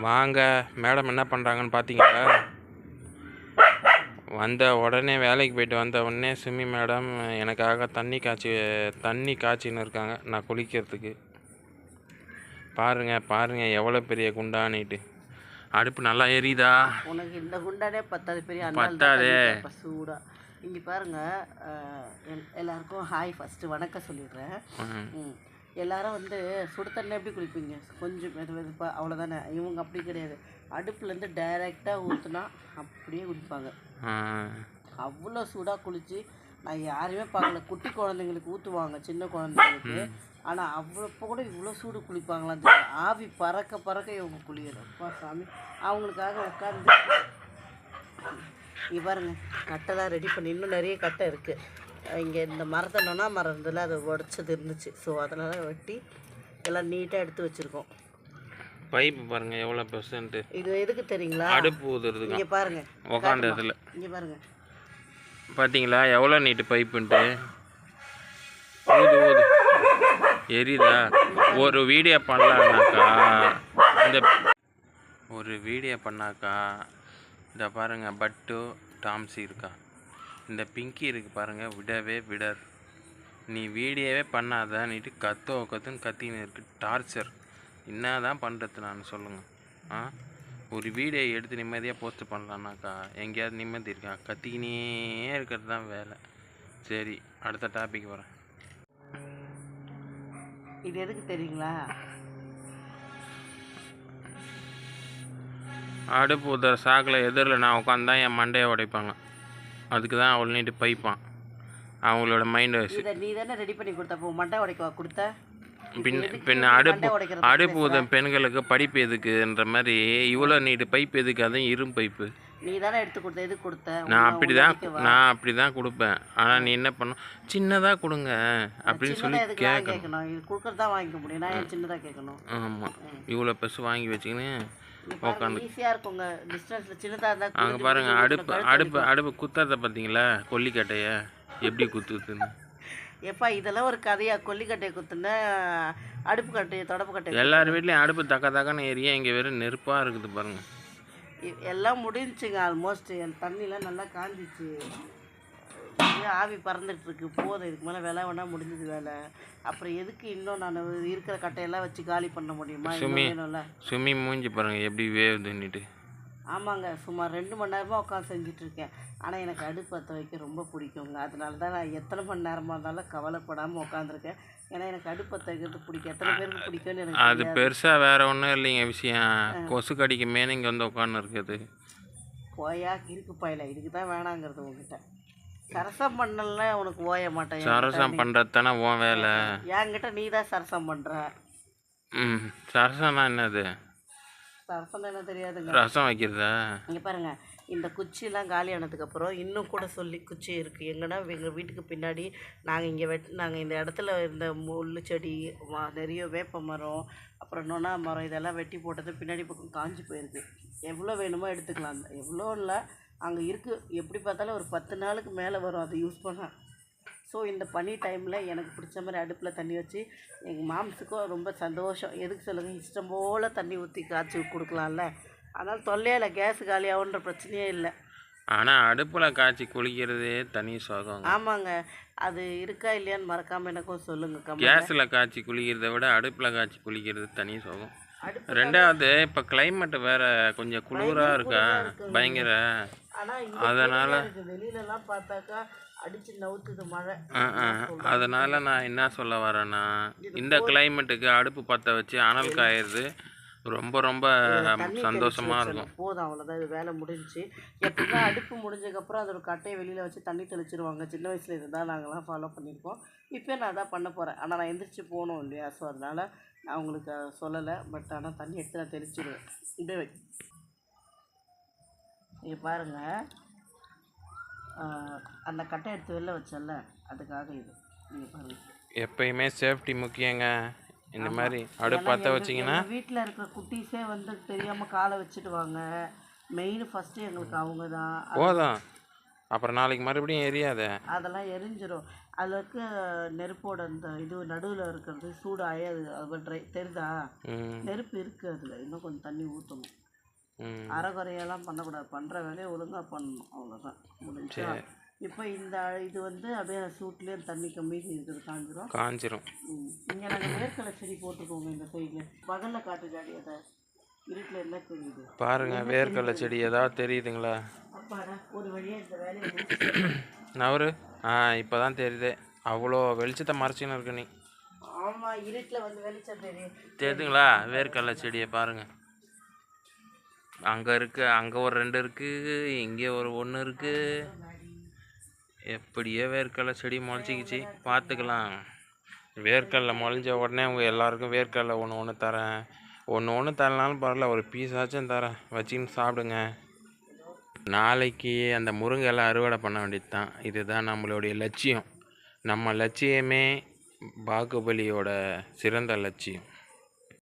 வாங்க. மேடம் என்ன பண்ணுறாங்கன்னு பார்த்தீங்களா வந்த உடனே வேலைக்கு போயிட்டு வந்த உடனே சிம்மி மேடம் எனக்காக தண்ணி காய்ச்சி தண்ணி காய்ச்சின்னு இருக்காங்க. நான் குளிக்கிறதுக்கு. பாருங்க பாருங்க எவ்வளோ பெரிய குண்டானிட்டு அடுப்பு நல்லா எரியுதா? உனக்கு இந்த குண்டானே பத்தாது பெரிய பத்தாதே. இப்போ சூடா. இங்கே பாருங்க அஹ், எல்- எல்லாருக்கும் ஹாய் ஃபஸ்ட்டு வணக்கம் சொல்லிடுறேன். எல்லாரும் வந்து சுடு தண்ணி எப்படி குளிப்பீங்க? கொஞ்சம் மெது மெதுப்பாக அவ்வளோதானே இவங்க அப்படி கிடையாது. அடுப்புலேருந்து டைரெக்டாக ஊற்றுனா அப்படியே குளிப்பாங்க. அவ்வளோ சூடாக குளித்து நான் யாரையுமே பார்க்கல. குட்டி குழந்தைங்களுக்கு ஊற்றுவாங்க சின்ன குழந்தைங்களுக்கு. ஆனால் அவ்வளோ இப்போ கூட இவ்வளோ சூடு குளிப்பாங்களான்னு தெரியல. ஆவி பறக்க பறக்க இவங்க குளிக்கணும் அப்பா சாமி. அவங்களுக்காக உட்காந்து பாருங்க கட்டைலாம் ரெடி பண்ணி இன்னும் நிறைய கட்டை இருக்குது இங்கே இந்த மரத்தை நொனா மரம் இருந்ததில்ல அதை உடச்சது இருந்துச்சு ஸோ அதனால் வெட்டி எல்லாம் நீட்டாக எடுத்து வச்சுருக்கோம். பைப்பு பாருங்க எவ்வளோ பெர்சன்ட்டு இது எதுக்கு தெரியுங்களா? அடுப்பு ஊதுறதுக்கு. இங்கே பாருங்க. உக்காந்த இடத்துல இங்கே பாருங்க. பார்த்தீங்களா எவ்வளோ நீட்டு பைப்புன்ட்டு? ஊது ஊது. எரியுதா? ஒரு வீடியோ பண்ணலான்னாக்கா இந்த ஒரு வீடியோ பண்ணாக்கா இந்த பாருங்க பட்டு டாம்ஸி இருக்கா? இந்த பிங்கி இருக்கு பாருங்க விடவே விடாது நீ வீடியோவே பண்ணாத நீட்டு கத்தோ கத்துன்னு கத்தின்னு இருக்கு டார்ச்சர். என்ன தான் பண்ணுறது நான் சொல்லுங்கள் ஆ? ஒரு வீடியோ எடுத்து நிம்மதியாக போஸ்ட் பண்ணலான்னாக்கா எங்கேயாவது நிம்மதி இருக்கா? கத்திக்கினே இருக்கிறது தான் வேலை. சரி அடுத்த டாபிக் வரேன் இது எதுக்கு தெரியுங்களா? அடுப்பு ஊதுற சாக்கில் எதிரில் நான் உட்காந்தா என் மண்டையை உடைப்பாங்க. அதுக்கு தான் அவள் நீட்டு பைப்பான். அவங்களோட மைண்ட் இதை நீ தானே ரெடி பண்ணி கொடுத்த? அப்போ மண்டை உடைக்கவா? கொடுத்த? பின்ன நீ அடுப்பு அடுப்பு ஊதும் பெண்களுக்கு படிப்பு எதுக்குன்ற மாதிரி இவ்வளோ நீட்டு பைப் எதுக்கு? அதுவும் இரும் பைப்பு. நீ தானே எடுத்து கொடுத்த எதுக்கு கொடுத்த? நான் அப்படி தான்? நான் அப்படி தான் கொடுப்பேன். ஆனால் நீ என்ன பண்ணும் சின்னதாக கொடுங்க அப்படின்னு சொல்லி கேட்கணும். கொடுக்கறது வாங்கிக்க முடியும். நான் சின்னதாக கேட்கணும்? ஆமாம் இவ்வளோ பெருசு வாங்கி வச்சுக்கின்னு. உட்காந்து ஈஸியாக இருக்குங்க. டிஸ்டன்ஸில் சின்னதாக இருந்தால் அங்கே பாருங்க அடுப்பு அடுப்பு அடுப்பு குத்துறத பார்த்தீங்களா கொல்லிக்கட்டைய எப்படி குத்துதுன்னு? எப்பா இதெல்லாம் ஒரு கதையா? கொல்லிக்கட்டையை குத்துன அடுப்பு கட்டையை தொடப்பு கட்டையை எல்லார் வீட்லேயும் அடுப்பு தக்க தக்கன்னு ஏரியா இங்கே வெறும் நெருப்பாக இருக்குது பாருங்க. இ- எல்லாம் முடிஞ்சுங்க ஆல்மோஸ்ட் என் தண்ணிலாம் நல்லா காஞ்சிச்சு. அப்படியே ஆவி பறந்துட்டு இருக்கு போதும் இதுக்கு மேலே வேலை வேணா முடிஞ்சது வேலை. அப்புறம் எதுக்கு இன்னும் நான் இருக்கிற கட்டையெல்லாம் வச்சு காலி பண்ண முடியுமா? சுமி. சுமி மூஞ்சி பாருங்க எப்படி வேவுதுன்னுட்டு. ஆமாங்க சுமார் ரெண்டு மணி நேரமாக உட்காந்து செஞ்சுட்டு இருக்கேன் ஆனால் எனக்கு அடுப்பு பற்ற வைக்க ரொம்ப பிடிக்குங்க. அதனால தான் நான் எத்தனை மணி நேரமாக இருந்தாலும் கவலைப்படாமல் உட்காந்துருக்கேன் ஏன்னா எனக்கு அடுப்பு பற்ற வைக்கிறது பிடிக்கும். எத்தனை பேருக்கு பிடிக்கும்னு எனக்கு அது. பெருசாக வேற ஒன்றும் இல்லைங்க விஷயம். கொசு கடிக்கு மேலே இங்கே வந்து உட்காந்து இருக்குது போயா இருக்கு பாயில. இதுக்கு தான் வேணாங்கிறது உங்ககிட்ட. சரசம் பண்ணல உனக்கு ஓய மாட்டேன். சரசம் பண்ணுறது தானே உன் வேலை? என்கிட்ட நீ தான் சரசம் பண்ணுற ம் சரசம்னா என்னது? சரசம் என்ன தெரியாதுங்க. ரசம் வைக்கிறதா? இங்கே பாருங்க இந்த குச்சிலாம் காலி ஆனதுக்கப்புறம் இன்னும் கூட சொல்லி குச்சி இருக்குது எங்கன்னா எங்கள் வீட்டுக்கு பின்னாடி நாங்கள் இங்கே வெட் நாங்கள் இந்த இடத்துல இந்த முள்ளு செடி நிறைய வேப்ப மரம் அப்புறம் நொனா மரம் இதெல்லாம் வெட்டி போட்டது பின்னாடி பக்கம் காஞ்சி போயிருக்கு. எவ்வளோ வேணுமோ எடுத்துக்கலாம். எவ்வளோ இல்லை அங்கே இருக்குது எப்படி பார்த்தாலும் ஒரு பத்து நாளுக்கு மேலே வரும் அதை யூஸ் பண்ணால் ஸோ இந்த பனி டைமில் எனக்கு பிடிச்ச மாதிரி அடுப்பில் தண்ணி வச்சு எங்கள் மாம்ஸுக்கும் ரொம்ப சந்தோஷம். எதுக்கு சொல்லுங்கள் இஷ்டம் போல் தண்ணி ஊற்றி காய்ச்சி கொடுக்கலாம்ல. அதனால் தொல்லையே இல்லை கேஸ் காலியாகுன்ற பிரச்சனையே இல்லை. ஆனால் அடுப்பில் காய்ச்சி குளிக்கிறதே தனி சுகங்க ஆமாங்க. அது இருக்கா இல்லையான்னு மறக்காமல் எனக்கும் சொல்லுங்கள் கம்மி கேஸில் காய்ச்சி குளிக்கிறத விட அடுப்பில் காய்ச்சி குளிக்கிறது தனி சுகம். ரெண்டாவது இப்போ climate வேற கொஞ்சம் குளிராக இருக்கா? பயங்கர. அதனால வெளியிலலாம் பார்த்தாக்கா அடித்து நவுத்துது மழை. அதனால நான் என்ன சொல்ல வரேன்னா இந்த கிளைமேட்டுக்கு அடுப்பு பற்ற வச்சு அனல் காயறது ரொம்ப ரொம்ப சந்தோஷமா இருக்கும். போதும் அவ்வளோதான் இது வேலை முடிஞ்சுச்சு. எப்படின்னா அடுப்பு முடிஞ்சதுக்கப்புறம் அதோட கட்டையை வெளியில் வச்சு தண்ணி தெளிச்சிருவாங்க. சின்ன வயசில் இதுதான் நாங்கள்லாம் ஃபாலோ பண்ணியிருக்கோம். இப்போ நான் அதான் பண்ண போகிறேன் ஆனால் நான் எந்திரிச்சு போகணும் இல்லையா? ஸோ அதனால் நான் உங்களுக்கு சொல்லலை பட் ஆனால் தண்ணி எடுத்து நான் தெளிச்சிடுவேன். இப்படியே வை. இங்கே பாருங்கள் அந்த கட்டை எடுத்து வெளில வச்சல அதுக்காக இது. நீங்கள் பாருங்கள் எப்பயுமே சேஃப்டி முக்கியங்க. இந்த மாதிரி அடுப்பு பற்ற வச்சிங்கன்னா வீட்டில் இருக்கிற குட்டீஸே வந்து தெரியாமல் காலை வச்சுடுவாங்க மெயின் ஃபஸ்ட்டு எங்களுக்கு அவங்க தான் போதும் அப்புறம் நாளைக்கு மறுபடியும் எரியாத? அதெல்லாம் எரிஞ்சிரும். அதில் இருக்க நெருப்போட அந்த இது நடுவில் இருக்கிறது சூடு ஆயாது அது ட்ரை தெரியுதா நெருப்பு இருக்குது அதில். இன்னும் கொஞ்சம் தண்ணி ஊற்றணும் அறகுறையெல்லாம் பண்ணக்கூடாது. பண்ணுற வேலையை ஒழுங்காக பண்ணணும். அவ்வளோதான் முடிஞ்சா இப்போ இந்த இது வந்து அப்படியே சூட்லேயே தண்ணி கம்மி இருக்குது காஞ்சிரும். காஞ்சிரும். இங்கே நாங்கள் வேர்க்கடலை செடி போட்டிருக்கோங்க இந்த சைடில் பகலில் காட்டு ஜாடி அதை. பாருங்க வேர்க்கடலை செடி ஏதாவது தெரியுதுங்களா? நவரு ஆ இப்போ தான் தெரியுது. அவ்வளோ வெளிச்சத்தை மறைச்சின்னு இருக்கு நீ. தெரியுதுங்களா? வேர்க்கடலை செடியை பாருங்க. அங்கே இருக்கு அங்கே ஒரு ரெண்டு இருக்கு இங்கே ஒரு ஒன்று இருக்கு. எப்படியோ வேர்க்கடலை செடி முளைச்சிக்கிச்சு. பார்த்துக்கலாம். வேர்க்கடலை முளைஞ்ச உடனே உங்க எல்லாருக்கும் வேர்க்கடலை ஒன்று ஒன்று தரேன். ஒன்று ஒன்று தரனாலும் பரவாயில்ல. ஒரு பீஸாச்சும் தரேன். வச்சுன்னு சாப்பிடுங்க. நாளைக்கு அந்த முருங்கை எல்லாம் அறுவடை பண்ண வேண்டியது தான் இதுதான் நம்மளுடைய லட்சியம். நம்ம லட்சியமே பாகுபலியோட சிறந்த லட்சியம்.